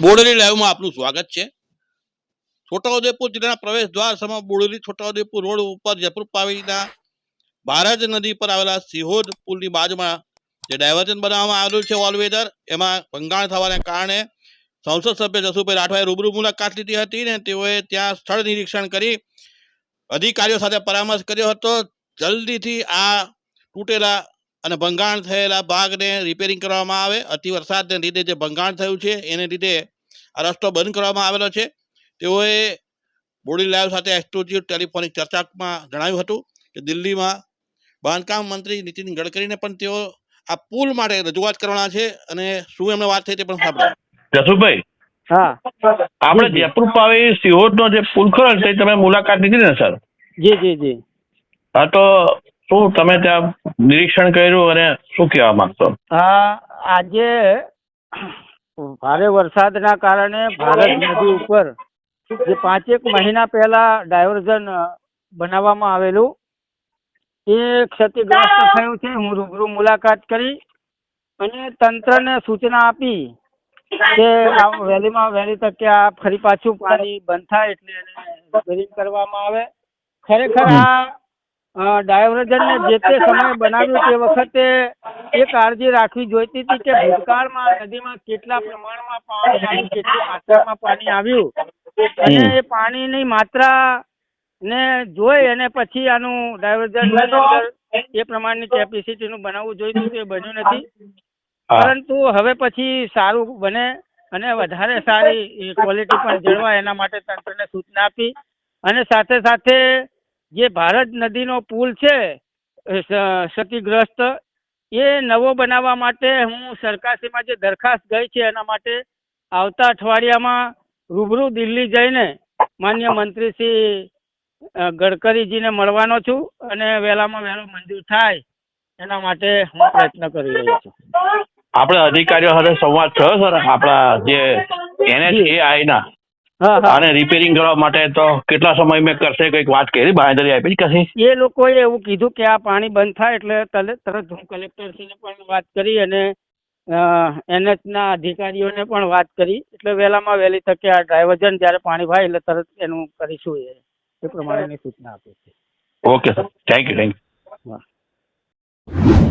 બોડેલી લાઈવમાં આપનું સ્વાગત છે. છોટાઉદેપુર જિલ્લાના પ્રવેશ દ્વાર સમા બોડેલી છોટાઉદેપુર રોડ ઉપર જયપુર પાવીના ભારત નદી પર આવેલા સિહોદ પુલની બાજુમાં જે ડાયવર્ઝન બનાવવામાં આવેલું છે ઓલવેધર એમાં ભંગાણ થવાને કારણે સંસદ સભ્ય જસુભાઈ રાઠવાએ રૂબરૂ મુલાકાત લીધી હતી ને તેઓએ ત્યાં સ્થળ નિરીક્ષણ કરી અધિકારીઓ સાથે પરામર્શ કર્યો હતો. જલ્દીથી આ તૂટેલા અને ભંગાણ થયેલા ભાગને રિપેરિંગ કરવામાં આવે. અતિ વરસાદને લીધે જે ભંગાણ થયું છે એને લીધે આ રસ્તો બંધ કરવામાં આવેલો છે. તેઓએ બોડી લાઈવ સાથે એક્સક્લુઝિવ ટેલિફોનિક ચર્ચામાં જણાવ્યું હતું કે દિલ્હીમાં બાંધકામ મંત્રી નીતિન ગડકરીને પણ તેઓ આ પુલ માટે રજૂઆત કરવાના છે અને શું એમને વાત થઈ તે પણ સાંભળો. જસુભાઈ હા. આપણે જયપુર પાવી સિહોરનો જે પુલ ખરો તે તમે મુલાકાત લીધી ને સર? જી જી જી. હા તો શું તમે ત્યાં નિરીક્ષણ કર્યું અને શું કહેવા માંગશો? આજે ભારે વરસાદના કારણે ભારત નદી ઉપર જે પાંચેક મહિના પહેલા ડાયવર્ઝન બનાવવામાં આવેલું, એ ક્ષતિગ્રસ્ત થયું છે. હું રૂબરૂ મુલાકાત કરી અને તંત્રને સૂચના આપી કે આ વહેલીમાં વહેલી તકે આ ફરી પાછું પાણી બંધ થાય એટલે રિપેરિંગ કરવામાં આવે. ખરેખર આ ડાયવર્ઝનને જે તે સમયે બનાવ્યું તે વખતે એ કાળજી રાખવી જોઈતી હતી કે ભૂતકાળમાં નદીમાં કેટલા પ્રમાણમાં પાણી આવ્યું કેટલી માત્રામાં પાણી આવ્યું. અને એ પાણીની માત્રા ને જોઈ અને પછી આનું ડાયવર્ઝન અંદર એ પ્રમાણની કેપેસિટીનું બનાવવું જોઈતું હતું એ બન્યું નથી. પરંતુ હવે પછી સારું બને અને વધારે સારી ક્વોલિટી પણ જળવાય એના માટે તંત્રને સૂચના આપી. અને સાથે સાથે જે ભારત નદીનો પુલ છે ક્ષતિગ્રસ્ત, એ નવો બનાવવા માટે હું સરકારશ્રીમાં જે દરખાસ્ત ગઈ છે, એના માટે આવતા અઠવાડિયામાં રૂબરૂ દિલ્હી જઈને માન્ય મંત્રી શ્રી ગડકરીજીને મળવાનો છું અને વહેલામાં વહેલો મંજૂર થાય એના માટે હું પ્રયત્ન કરી રહ્યો છું. આપણે અધિકારીઓ સાથે સંવાદ થયો, સર? આપણા જે એનએચએઆઈ ના હા હા આને રિપેરિંગ કરવા માટે તો કેટલા સમય મેં કરશે કંઈક વાત કરી બાંધરી આપી કશી? એ લોકોએ એવું કીધું કે આ પાણી બંધ થાય એટલે તરત હું કલેક્ટરશ્રીને પણ વાત કરી અને એનએચના અધિકારીઓને પણ વાત કરી. એટલે વહેલામાં વહેલી તકે આ ડાયવર્ઝન જ્યારે પાણી ભાઈ એટલે તરત એનું કરીશું એ. એ પ્રમાણેની સૂચના આપી છે. Okay sir thank you thank you